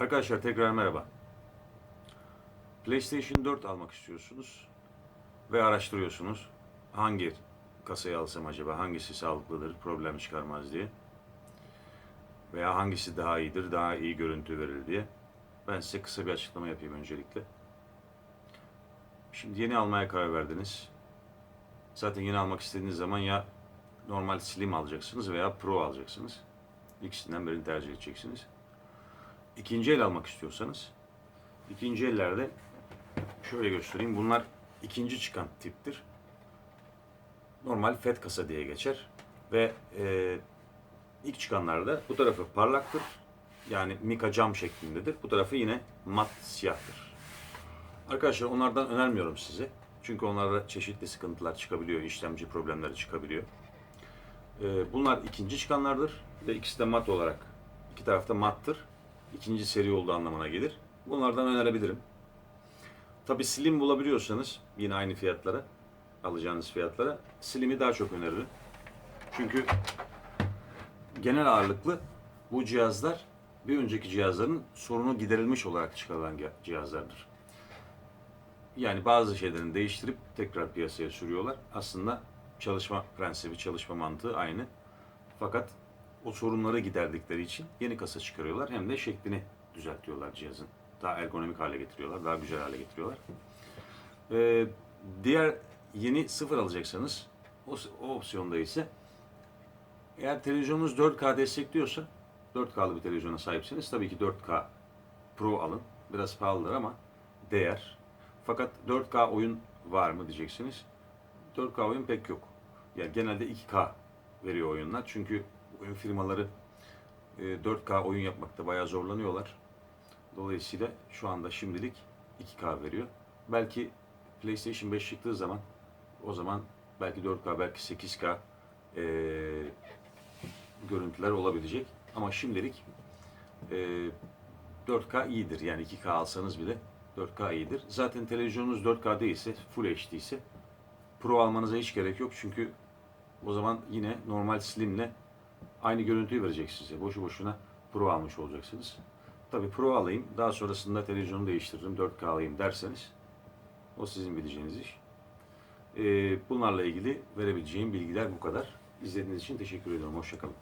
Arkadaşlar tekrar merhaba. PlayStation 4 almak istiyorsunuz ve araştırıyorsunuz. Hangi kasayı alsam acaba, hangisi sağlıklıdır, problem çıkarmaz diye. Veya hangisi daha iyidir, daha iyi görüntü verir diye. Ben size kısa bir açıklama yapayım öncelikle. Şimdi yeni almaya karar verdiniz. Zaten yeni almak istediğiniz zaman ya normal slim alacaksınız veya pro alacaksınız. İkisinden birini tercih edeceksiniz. İkinci el almak istiyorsanız ikinci ellerde şöyle göstereyim. Bunlar ikinci çıkan tiptir. Normal FET kasa diye geçer. Ve e, ilk çıkanlarda bu tarafı parlaktır. Yani mika cam şeklindedir. Bu tarafı yine mat siyahtır. Arkadaşlar onlardan önermiyorum size. Çünkü onlarda çeşitli sıkıntılar çıkabiliyor. işlemci problemleri çıkabiliyor. E, bunlar ikinci çıkanlardır. Ve ikisi de mat olarak. iki tarafta mattır ikinci seri olduğu anlamına gelir. Bunlardan önerebilirim. Tabi slim bulabiliyorsanız yine aynı fiyatlara alacağınız fiyatlara slim'i daha çok öneririm. Çünkü genel ağırlıklı bu cihazlar bir önceki cihazların sorunu giderilmiş olarak çıkarılan cihazlardır. Yani bazı şeylerini değiştirip tekrar piyasaya sürüyorlar. Aslında çalışma prensibi, çalışma mantığı aynı. Fakat o sorunları giderdikleri için yeni kasa çıkarıyorlar. Hem de şeklini düzeltiyorlar cihazın. Daha ergonomik hale getiriyorlar, daha güzel hale getiriyorlar. Ee, diğer yeni sıfır alacaksanız o, o opsiyonda ise eğer televizyonunuz 4K destekliyorsa 4K'lı bir televizyona sahipseniz tabii ki 4K Pro alın. Biraz pahalıdır ama değer. Fakat 4K oyun var mı diyeceksiniz. 4K oyun pek yok. Yani genelde 2K veriyor oyunlar. Çünkü oyun firmaları e, 4K oyun yapmakta bayağı zorlanıyorlar. Dolayısıyla şu anda şimdilik 2K veriyor. Belki PlayStation 5 çıktığı zaman o zaman belki 4K belki 8K e, görüntüler olabilecek. Ama şimdilik e, 4K iyidir. Yani 2K alsanız bile 4K iyidir. Zaten televizyonunuz 4K değilse, Full HD ise Pro almanıza hiç gerek yok. Çünkü o zaman yine normal Slim'le aynı görüntüyü verecek size. Boşu boşuna Pro almış olacaksınız. Tabi Pro alayım, daha sonrasında televizyonu değiştiririm, 4K alayım derseniz o sizin bileceğiniz iş. Ee, bunlarla ilgili verebileceğim bilgiler bu kadar. İzlediğiniz için teşekkür ediyorum. Hoşçakalın.